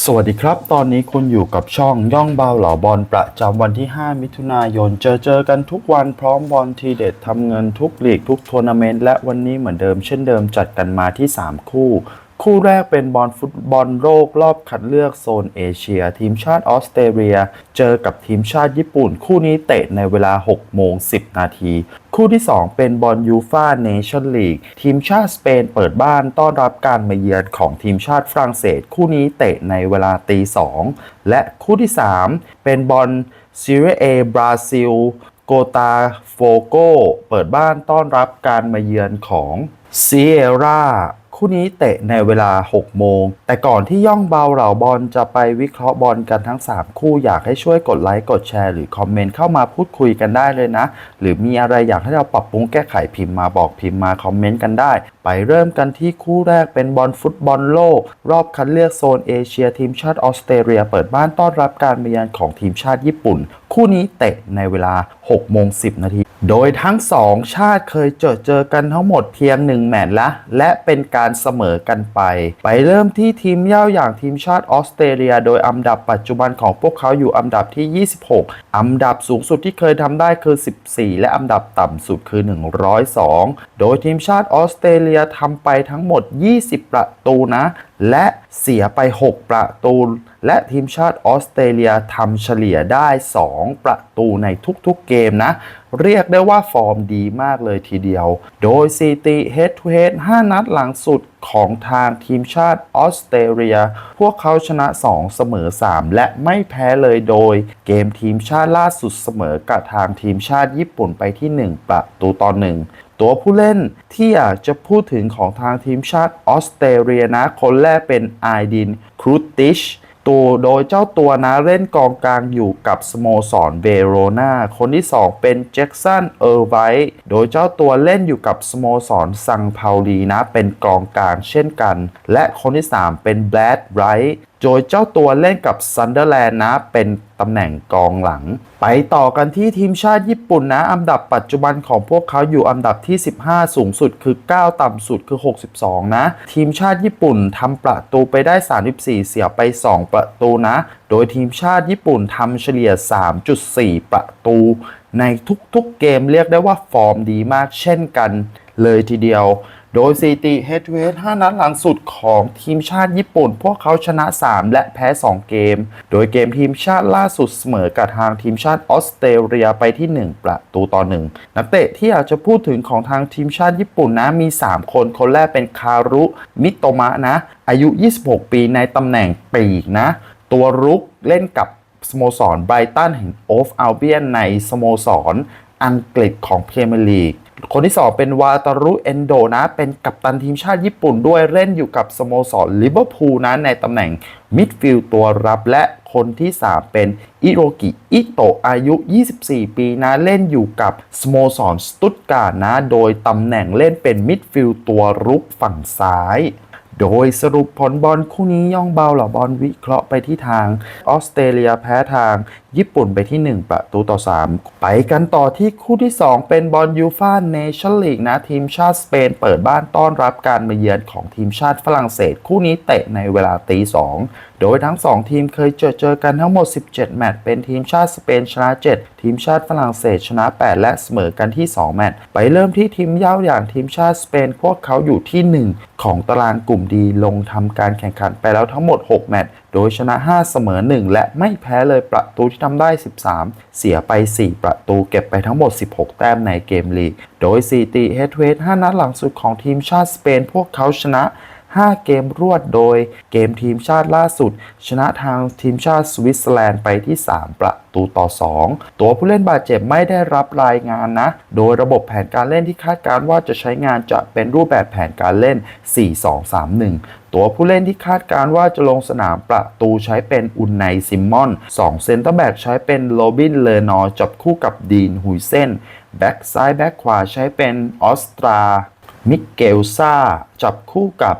สวัสดีครับ ตอนนี้คุณอยู่กับช่องย่องเบาเหล่าบอลประจำวันที่ 5 มิถุนายน เจอเจอกันทุกวันพร้อมบอลทีเด็ดทำเงินทุกลีกทุกทัวร์นาเมนต์และวันนี้เหมือนเดิมเช่นเดิมจัดกันมาที่ 3 คู่ คู่แรกเป็นบอลฟุตบอลโลกรอบคัดเลือกโซนเอเชีย ทีมชาติออสเตรเลีย เจอกับทีมชาติญี่ปุ่น คู่นี้เตะในเวลา 6 โมง 10 นาที คู่ที่ 2 เป็นบอลยูฟาเนชั่นลีก ทีมชาติสเปนเปิดบ้านต้อนรับการมาเยือนของทีมชาติฝรั่งเศส คู่นี้เตะในเวลาตีสองและคู่ที่ 3 เป็นบอลซีเรียเอบราซิลโกตาโฟโกเปิดบ้านต้อนรับการมาเยือนของซีเอร่า คู่นี้เตะในเวลา 6 โมง แต่ก่อนที่ย่องเบาเหล่าบอลจะไปวิเคราะห์บอลกันทั้ง 3 คู่อยากให้ช่วยกดไลค์กดแชร์หรือคอมเมนต์เข้ามาพูดคุยกันได้เลยนะ หรือมีอะไรอยากให้เราปรับปรุงแก้ไขพิมพ์มาบอกพิมพ์มาคอมเมนต์กันได้ไปเริ่มกันที่คู่แรกเป็นบอลฟุตบอลโลก รอบคัดเลือกโซนเอเชียทีมชาติออสเตรเลีย เปิดบ้านต้อนรับการมาเยือนของทีมชาติญี่ปุ่น คู่นี้เตะในเวลา6โมง10 นาที โดยทั้งสองชาติเคยเจอเจอกันทั้งหมดเพียงหนึ่งแมตช์ละ และเป็นการเสมอกันไป ไปเริ่มที่ทีมเย่าอย่างทีมชาติออสเตรเลีย โดยอันดับปัจจุบันของพวกเขาอยู่อันดับที่ 26 อันดับสูงสุดที่เคยทำได้คือ 14 และอันดับต่ำสุดคือ 102 โดยทีมชาติออสเตรเลียทำไปทั้งหมด 20 ประตูนะ และเสียไป 6 ประตู และทีมชาติออสเตรเลียทำเฉลี่ยได้ 2 ประตูในทุกๆเกมนะ เรียกได้ว่าฟอร์มดีมากเลยทีเดียว โดยซีตีเฮดทูเฮด5นัดหลังสุดของทางทีมชาติออสเตรเลีย พวกเขาชนะ 2 เสมอ 3 และไม่แพ้เลยโดย เกมทีมชาติล่าสุดเสมอกับทางทีมชาติญี่ปุ่นไปที่ 1 ประตูต่อ1 ตัวผู้เล่นที่อยากจะพูดถึงของทางทีมชาติออสเตรเลียนะ คนแรกเป็นไอดินครูติชตัวโดยเจ้าตัวนะเล่นกองกลางอยู่กับสโมสรเวโรนาคนที่ 2 เป็นแจ็กสันเออร์ไวท์โดยเจ้าตัวเล่นอยู่กับสโมสรซังเปาลีนะ เป็นกองกลางเช่นกัน และคนที่ 3 เป็นแบลดไรท์ โดยเจ้าตัวเล่นกับซันเดอร์แลนด์นะ เป็นตำแหน่งกองหลัง ไปต่อกันที่ทีมชาติญี่ปุ่นนะ อันดับปัจจุบันของพวกเขาอยู่อันดับที่ 15 สูงสุดคือ 9 ต่ำสุดคือ 62 นะ ทีมชาติญี่ปุ่นทำประตูไปได้ 34 เสียไป 2 ประตูนะ โดยทีมชาติญี่ปุ่นทำเฉลี่ย 3.4 ประตู ในทุกๆเกมเรียกได้ว่าฟอร์มดีมากเช่นกันเลยทีเดียว โดยสถิติ Head to Head 5นัดหลังสุดของทีมชาติญี่ปุ่น พวกเขาชนะ 3 และแพ้ 2 เกม โดยเกมทีมชาติล่าสุดเสมอกับทางทีมชาติออสเตรเลียไปที่ 1 ประตูต่อ 1 นักเตะที่อยากจะพูดถึงของทางทีมชาติญี่ปุ่นนะมี 3 คน คนแรกเป็นคารุมิโตมะนะ อายุ 26 ปีในตำแหน่งปีกนะ ตัวรุกเล่นกับสโมสรไบรตันแห่งโอฟอัลเบียนในสโมสรอังกฤษของพรีเมียร์ลีก คนที่ 2 เป็นวาตารุเอนโดนะ เป็นกัปตันทีมชาติญี่ปุ่นด้วยเล่นอยู่กับสโมสรลิเวอร์พูลนะ ในตำแหน่งมิดฟิลด์ตัวรับและคนที่ 3 เป็นอิโรกิอิโตะอายุ 24 ปีนะ เล่นอยู่กับสโมสรสตุตการ์ดนะ โดยตำแหน่งเล่นเป็นมิดฟิลด์ตัวรุกฝั่งซ้ายโดยสรุปผลบอลคู่นี้ย่องเบาเหล่าบอลวิเคราะห์ไปที่ทางออสเตรเลียแพ้ทาง ญี่ปุ่นไปที่ 1 ประตูต่อ 3 ไปกันต่อที่คู่ที่ 2 เป็นบอลยูฟาเนชั่นลีกนะ ทีมชาติสเปนเปิดบ้านต้อนรับการมาเยือนของทีมชาติฝรั่งเศส คู่นี้เตะในเวลาตีสองโดยทั้ง 2 ทีมเคยเจอเจอกันทั้งหมด 17 แมตช์เป็นทีมชาติสเปนชนะ 7 ทีมชาติฝรั่งเศสชนะ 8 และเสมอกันที่ 2 แมตช์ไปเริ่มที่ทีมเย่าอย่างทีมชาติสเปน พวกเขาอยู่ที่ 1 ของตารางกลุ่มดีลงทำการแข่งขันไปแล้วทั้งหมด 6 แมตช์ โดยชนะ 5 เสมอ 1 และไม่แพ้เลยประตูที่ทำได้ 13 เสียไป 4 ประตูเก็บไปทั้งหมด 16 แต้มในเกมลีก โดยซีตีเฮดเวท5นัดหลังสุดของทีมชาติสเปนพวกเขาชนะ 5 เกมรวดโดยเกมทีมชาติล่าสุด ชนะทางทีมชาติสวิตเซอร์แลนด์ไปที่ 3 ประตูต่อ 2 ตัวผู้เล่นบาดเจ็บไม่ได้รับรายงานนะ โดยระบบแผนการเล่นที่คาดการณ์ว่าจะใช้งานจะเป็นรูปแบบแผนการเล่น 4-2-3-1 ตัวผู้เล่นที่คาดการณ์ว่าจะลงสนามประตูใช้เป็นอุนไนซิมมอน 2 เซนเตอร์แบ็กใช้เป็นโรบินเลนอร์จับคู่กับดีนฮุยเซนแบ็กซ้ายแบ็กขวาใช้เป็นออสตรา มิเกลซาจับคู่กับ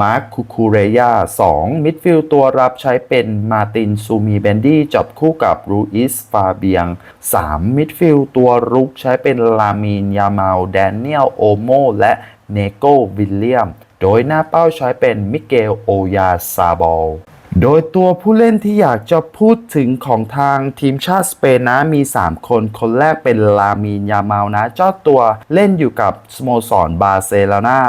มาร์คคูคูเรยา2มิดฟิลด์ตัวรับใช้เป็นมาตินซูมีเบนดี้จับคู่กับรูอิสฟาเบียง 3 มิดฟิลด์ตัวรุกใช้เป็นลามินยามาลแดเนียลโอโมและเนโกวิลเลียม โดยหน้าเป้าใช้เป็นมิเกลโอยาซาบอลโดยตัวผู้เล่นที่อยากจะพูดถึงของทางทีมชาติสเปนนะมี 3 คน คนแรกเป็นลามีนยามานะ เจ้าตัวเล่นอยู่กับสโมสรบาร์เซโลนา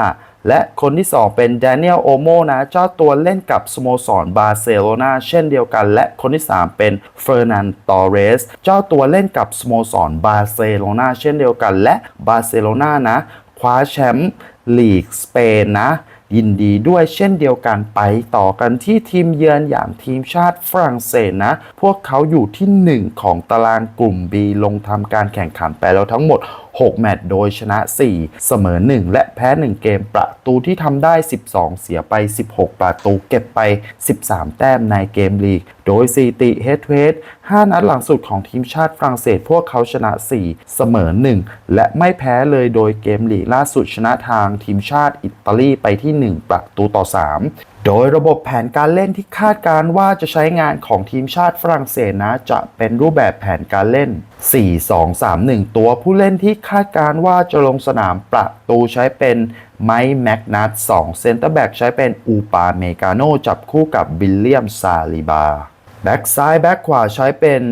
และคนที่ 2 เป็นแดเนียลโอโมนะเจ้าตัวเล่นกับสโมสรบาร์เซโลนาเช่นเดียวกัน และคนที่ 3 เป็นเฟอร์นันตอเรสเจ้าตัวเล่นกับสโมสรบาร์เซโลนาเช่นเดียวกัน และบาร์เซโลนานะคว้าแชมป์ลีกสเปนนะยินดีด้วยเช่นเดียวกันไปต่อกันที่ทีมเยือนอย่างทีมชาติฝรั่งเศสนะ พวกเขาอยู่ที่ 1 ของตารางกลุ่ม B ลงทำการแข่งขันไปแล้วทั้งหมด 6 แมตช์โดยชนะ 4 เสมอ 1 และแพ้ 1 เกมประตูที่ทำได้ 12 เสียไป 16 ประตูเก็บไป 13 แต้มในเกมลีก โดยสถิติเฮดเ e ด5นัดหลังสุดของทีมชาติฝรั่งเศสพวกเขาชนะ 4 เสมอ 1 และไม่แพ้เลยโดยเกมลีกล่าสุดชนะทางทีมชาติอิตาลีไปที่ 1 ประตูต่อ 3 โดยระบบแผนการเล่นที่คาดการว่าจะใช้งานของทีมชาติฝรั่งเศสนะ จะเป็นรูปแบบแผนการเล่น 4-2-3-1 ตัวผู้เล่นที่คาดการว่าจะลงสนามประตูใช้เป็นไมค์แมกนัต2เซนเตอร์แบ็กใช้เป็นอูปาเมกาโนจับคู่กับบิลเลียมซาลิบาแบ็กซ้ายแบ็กขวาใช้เป็น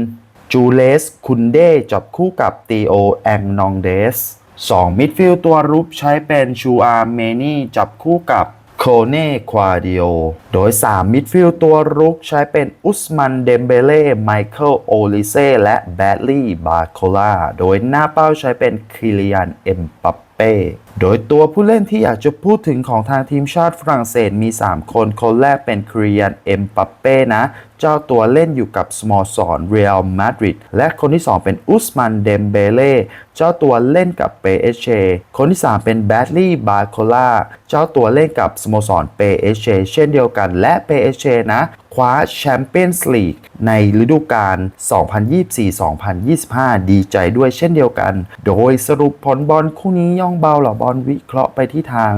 จูเลสคุนเดจับคู่กับตีโอแองนองเดส2มิดฟิลด์ตัวรุกใช้เป็นชูอาร์เมนีจับคู่กับ คเน่ควาดิโอ โดย 3 มิดฟิลด์ตัวรุกใช้เป็นอุสมันเดมเบเล่ไมเคิลโอลิเซ่และแบดลี่บาโคลาโดยหน้าเป้าใช้เป็นคิลิยันเอ็มปัป เป้ โดยตัวผู้เล่นที่อยากจะพูดถึงของทางทีมชาติฝรั่งเศสมี 3 คน คนแรกเป็นคริยันเอ็มปัปเป้นะ เจ้าตัวเล่นอยู่กับสโมสรเรอัลมาดริด และคนที่ 2 เป็นอุสมันเดมเบเล่ เจ้าตัวเล่นกับเปเอเช คนที่ 3 เป็นแบดลี่บาโคล่า เจ้าตัวเล่นกับสโมสรเปเอเชเช่นเดียวกัน และเปเอเชนะ คว้าแชมเปี้ยนส์ลีกในฤดูกาล 2024-2025 ดีใจด้วยเช่นเดียวกัน โดยสรุปผลบอลคู่นี้ย่องเบาเหล่าบอลวิเคราะห์ไปที่ทาง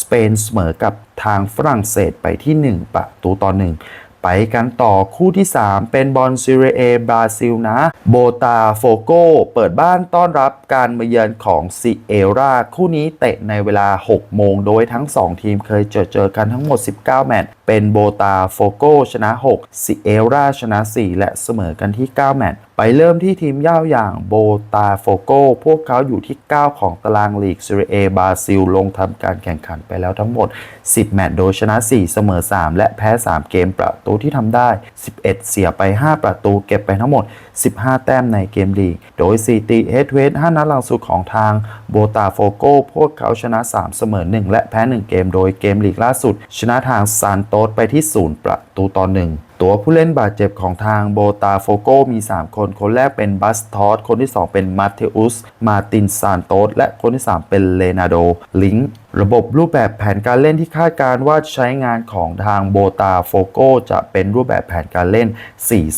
สเปนเสมอกับทางฝรั่งเศสไปที่ 1 ประตูต่อ1 ไปกันต่อคู่ที่ 3 เป็นบอลซีเรียเอบราซิลนะ โบตาโฟโกเปิดบ้านต้อนรับการมาเยือนของซิเอราคู่นี้เตะในเวลา 6 โมง โดยทั้ง 2 ทีมเคยเจอเจอกันทั้งหมด 19 แมตช์เป็นโบตาโฟโกชนะ 6 ซิเอราชนะ 4 และเสมอกันที่ 9 แมตช์ไปเริ่มที่ทีมย่าวอย่างโบตาโฟโกพวกเขาอยู่ที่ 9 ของตารางลีกซีเรียเอบราซิล ลงทำการแข่งขันไปแล้วทั้งหมด 10 แมตช์โดยชนะ 4 เสมอ 3 และแพ้ 3 เกมประตูที่ทำได้ 11 เสียไป 5 ประตูเก็บไปทั้งหมด 15 แต้มในเกมลีก โดยสถิติเฮทเวส5นัดหลังสุดของทางโบตาโฟโกพวกเขาชนะ 3 เสมอ 1 และแพ้ 1 เกม โดยเกมลีกล่าสุด ชนะทางซานโตสไปที่ 0 ประตูต่อ1 ตัวผู้เล่นบาดเจ็บของทางโบตาโฟโกมี 3 คน คนแรกเป็นบัสทอสคนที่ 2 เป็นมาเทอุส มาตินซานโตสและคนที่ 3 เป็นเลนาโด ลิงระบบรูปแบบแผนการเล่นที่คาดการว่าใช้งานของทางโบตาโฟโกจะเป็นรูปแบบแผนการเล่น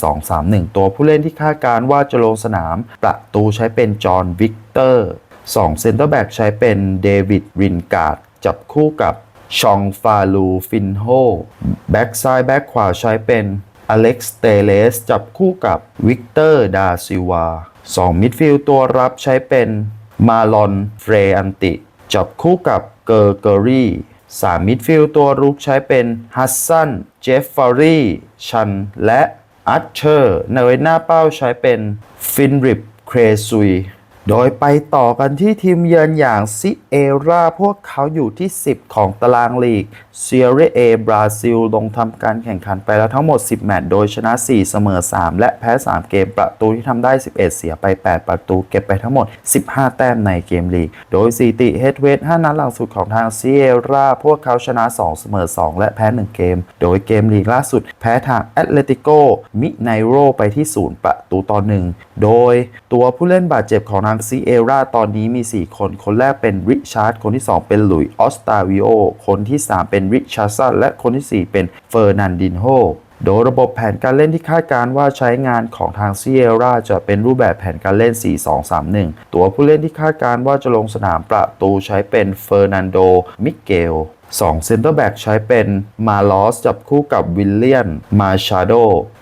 4-2-3-1 ตัวผู้เล่นที่คาดการว่าจะลงสนาม ประตูใช้เป็นจอห์นวิกเตอร์2เซนเตอร์แบ็กใช้เป็นเดวิดรินการ์ดจับคู่กับ ชองฟาลู ฟินโฮ แบ็กซ้ายแบ็กขวาใช้เป็นอเล็กซ์เตเลสจับคู่กับวิกเตอร์ดาซิวา2มิดฟิลด์ตัวรับใช้เป็นมาลอนเฟรอันติ จับคู่กับเกอร์เกอรี่3มิดฟิลด์ตัวรุกใช้เป็นฮัสซัน เจฟฟารีชัน และอัชเชอร์ในหน้าเป้าใช้เป็นฟินริป เครซุย โดยไปต่อกันที่ทีมเยือนอย่างซิเอราพวกเขาอยู่ที่ 10 ของตารางลีกเซียเรเอบราซิล ลงทำการแข่งขันไปแล้วทั้งหมด 10 แมตช์โดยชนะ 4 เสมอ 3 และแพ้ 3 เกมประตูที่ทำได้ 11 เสียไป 8 ประตู เก็บไปทั้งหมด 15 แต้มในเกมลีก โดยสถิติเฮดเวท5นัดหลังสุดของทางซิเอราพวกเขาชนะ 2 เสมอ 2 และแพ้ 1 เกม โดยเกมลีกล่าสุด แพ้ทางแอตเลติโกมิไนโรไปที่ 0 ประตูต่อ 1 โดยตัวผู้เล่นบาดเจ็บของทางซิเอราตอนนี้มี 4 คน คนแรกเป็นริชาร์ด คนที่ 2 เป็นหลุยออสตาวิโอ คนที่ 3 เป็นริชาร์สัน และคนที่ 4 เป็นเฟอร์นันดินโฮโดยระบบแผนการเล่นที่คาดการณ์ว่าใช้งานของทางซีเอราจะเป็นรูปแบบแผนการเล่น 4-2-3-1 ตัวผู้เล่นที่คาดการณ์ว่าจะลงสนามประตูใช้เป็นเฟอร์นันโด มิเกล2เซนเตอร์แบ็กใช้เป็นมาลอสจับคู่กับวิลเลียน มาชาโด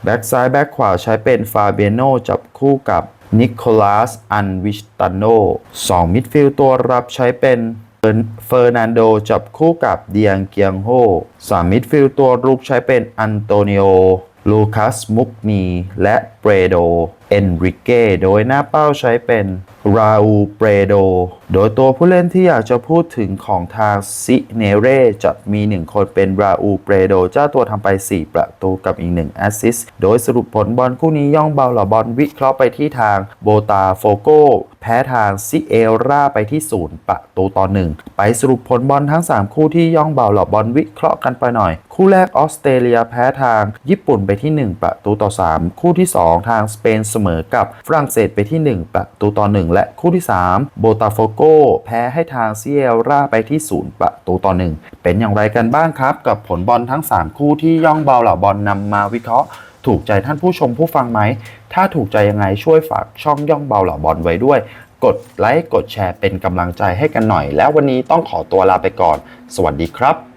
แบ็กซ้ายแบ็กขวาใช้เป็นฟาเบียโนจับคู่กับ นิโคลัส อันวิชตานโน2มิดฟิลด์ตัวรับใช้เป็นเเฟอร์นันโดจับคู่กับเดียงเกียงโฮสามมิดฟิลด์ตัวรุกใช้เป็นอันโตนิโอ ลูคัส มุกนี และเปรโด เอนริเก้โดยหน้าเป้าใช้เป็นราอูเปรโด โดยตัวผู้เล่นที่อยากจะพูดถึงของทางซิเนเร่จะมีหนึ่งคนเป็นราอูเปรโด เจ้าตัวทำไป 4 ประตูกับอีกหนึ่งแอสซิสโดยสรุปผลบอลคู่นี้ย่องเบาหล่าบอลวิเคราะห์ไปที่ทางโบตาโฟโกแพ้ทางซิเอราไปที่ 0 ประตูต่อหนึ่งไปสรุปผลบอลทั้ง 3 คู่ที่ย่องเบาหล่าบอลวิเคราะห์กันไปหน่อย คู่แรกออสเตรเลียแพ้ทางญี่ปุ่นไปที่ 1 ประตูต่อ 3 คู่ที่ 2 ทางสเปนสมอกับฝรั่งเศสไปที่ 1 ประตูต่อ 1 และคู่ที่ 3 โบตาโฟโกแพ้ให้ทางเซิเอราไปที่ 0 ประตูต่อ 1 เป็นอย่างไรกันบ้างครับ กับผลบอลทั้ง 3 คู่ที่ย่องเบาเหล่าบอลนำมาวิเคราะห์ถูกใจท่านผู้ชมผู้ฟังไหม ถ้าถูกใจยังไงช่วยฝากช่องย่องเบาเหล่าบอลไว้ด้วย กดไลค์กดแชร์เป็นกำลังใจให้กันหน่อย แล้ววันนี้ต้องขอตัวลาไปก่อน สวัสดีครับ